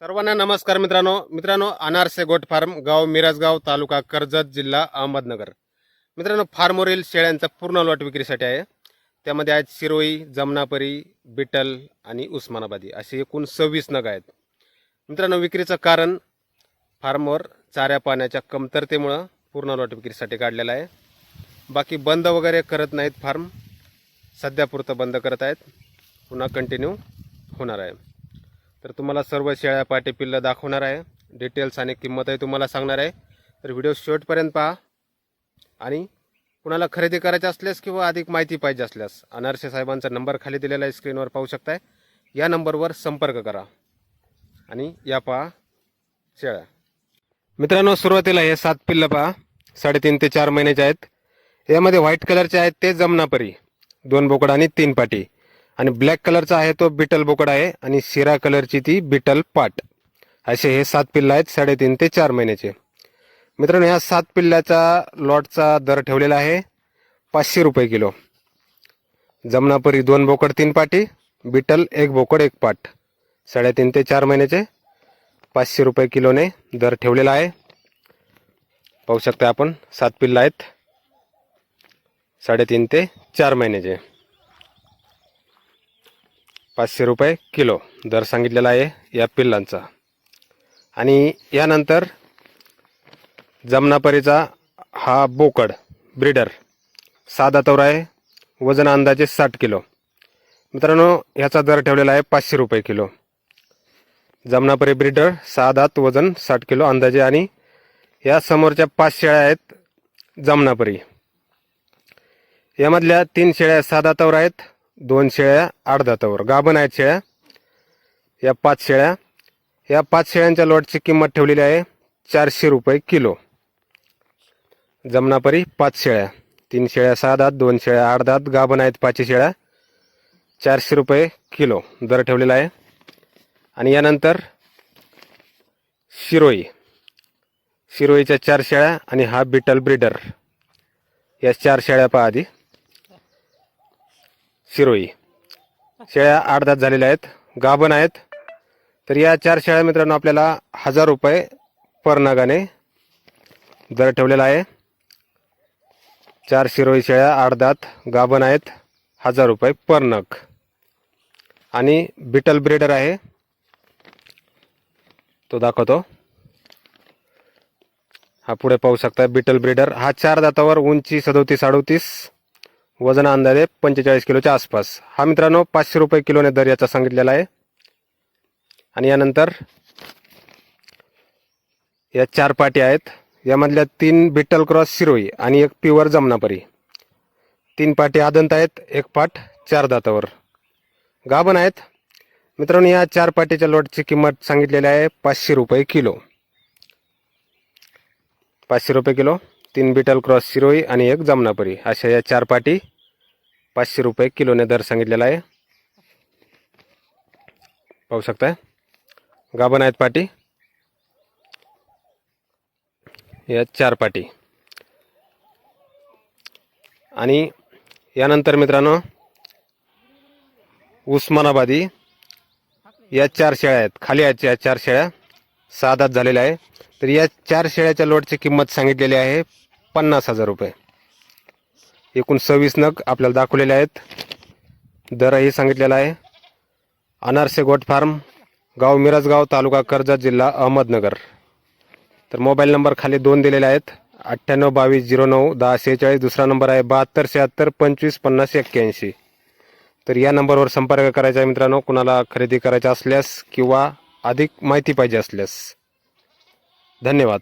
सर्वांना नमस्कार मित्रांनो. मित्रांनो अनारसे गोट फार्म गाव मिरजगाव तालुका कर्जत जिल्हा अहमदनगर. मित्रांनो फार्मवरील शेळ्यांचा पूर्ण लॉट विक्रीसाठी आहे. त्यामध्ये आहेत शिरोई जमनापरी बिटल आणि उस्मानाबादी. असे एकूण सव्वीस नग आहेत. मित्रांनो विक्रीचं कारण फार्मवर चाऱ्या पाण्याच्या कमतरतेमुळं पूर्ण लॉट विक्रीसाठी काढलेला आहे. बाकी बंद वगैरे करत नाहीत फार्म. सध्यापुरतं बंद करत आहेत. पुन्हा कंटिन्यू होणार आहे. तर तुम्हाला सर्व शेळ्या पाटे पिल्लं दाखवणार आहे. डिटेल्स आणि किंमतही तुम्हाला सांगणार आहे. तर व्हिडिओ शेवटपर्यंत पहा. आणि कुणाला खरेदी करायची असल्यास किंवा अधिक माहिती पाहिजे असल्यास अनारसे साहेबांचा नंबर खाली दिलेला आहे स्क्रीनवर पाहू शकताय. या नंबरवर संपर्क करा. आणि या पहा शेळ्या. मित्रांनो सुरुवातीला हे सात पिल्लं पहा. साडेतीन ते चार महिन्याचे आहेत. यामध्ये व्हाईट कलरचे आहेत ते जमनापरी दोन बोकड आणि तीन पाटी. आणि ब्लॅक कलरचा आहे तो बिटल बोकड आहे आणि शिरा कलरची ती बिटल पाट. असे हे सात पिल्लं आहेत साडेतीन ते चार महिन्याचे. मित्रांनो ह्या सात पिल्ल्याचा लॉटचा दर ठेवलेला आहे पाचशे रुपये किलो. जमनापुरी दोन बोकड तीन पाटी बिटल एक बोकड एक पाट. साडेतीन ते चार महिन्याचे पाचशे रुपये किलोने दर ठेवलेला आहे. पाहू शकता आपण सात पिल्लं आहेत साडेतीन ते चार महिन्याचे. पाचशे रुपये किलो दर सांगितलेला आहे या पिल्लांचा. आणि यानंतर जमनापरीचा हा बोकड ब्रीडर साधा तवरा आहे वजन अंदाजे साठ किलो. मित्रांनो ह्याचा दर ठेवलेला आहे पाचशे रुपये किलो. जमनापरी ब्रीडर सहा दात वजन साठ किलो अंदाजे आणि या समोरच्या पाच शेळ्या आहेत जमनापरी. यामधल्या तीन शेळ्या सहा तवरा आहेत दोन शेळ्या आठ दातावर. गाभण आहेत शेळ्या. या पाच शेळ्या. या पाच शेळ्यांच्या लॉटची किंमत ठेवलेली आहे चारशे रुपये किलो. जमनापरी पाच शेळ्या. तीन शेळ्या सहा दात दोन शेळ्या आठ दात गाभण आहेत पाचशे शेळ्या. चारशे रुपये किलो दर ठेवलेला आहे. आणि यानंतर शिरोई. शिरोईच्या चार शेळ्या आणि हा बिटल ब्रीडर. या चार शेळ्या पहा आधी. शिरोई. शेळ्या आठ दात झालेल्या आहेत. गाभण आहेत. तर या चार शेळ्या मित्रांनो आपल्याला हजार रुपये पर नगाने दर ठेवलेला आहे. चार शिरोई शेळ्या आठ दात गाभण आहेत. हजार रुपये पर नग. आणि बिटल ब्रेडर आहे. तो दाखवतो. हा पुढे पाहू शकता बिटल ब्रेडर. हा चार दातावर उंची सदोतीस अडोतीस वजन अंदाजे पंचेचाळीस किलोच्या आसपास. हा मित्रांनो पाचशे रुपये किलोने दर याचा सांगितलेला आहे. आणि यानंतर या चार पाटी आहेत. यामधल्या तीन बिट्टल क्रॉस शिरोई आणि एक प्युअर जमनापरी. तीन पाटी आदंत आहेत एक पाट चार दातावर. गाभण आहेत. मित्रांनो या चार पाटीच्या लोटची किंमत सांगितलेली आहे पाचशे रुपये किलो. पाचशे रुपये किलो तीन बिटल क्रॉस शिरोई आणि एक जमनापरी. अशा या चार पाटी पाचशे रुपये किलोने दर सांगितलेला आहे. पाहू शकताय? गाभण आहेत पाटी. या चार पाटी. आणि यानंतर मित्रांनो उस्मानाबादी या चार शेळ्या आहेत. खाली आहेत या चार शेळ्या. सहा झालेल्या आहे. तर या चार शेळ्याच्या लोटची किंमत सांगितलेली आहे पन्नास हजार रुपये. एकूण सव्वीस नग आपल्याला दाखवलेले आहेत. दरही सांगितलेला आहे. अनारसे गोट फार्म गाव मिरजगाव तालुका कर्जत जिल्हा अहमदनगर. तर मोबाईल नंबर खाली दोन दिलेले आहेत. अठ्ठ्याण्णव बावीस झिरो नऊ दहा सेहेचाळीस दुसरा नंबर आहे बहात्तर शहात्तर पंचवीस पन्नास एक्क्याऐंशी. तर या नंबरवर संपर्क करायचा आहे मित्रांनो. कुणाला खरेदी करायचा असल्यास किंवा अधिक माहिती पाहिजे असल्यास. धन्यवाद.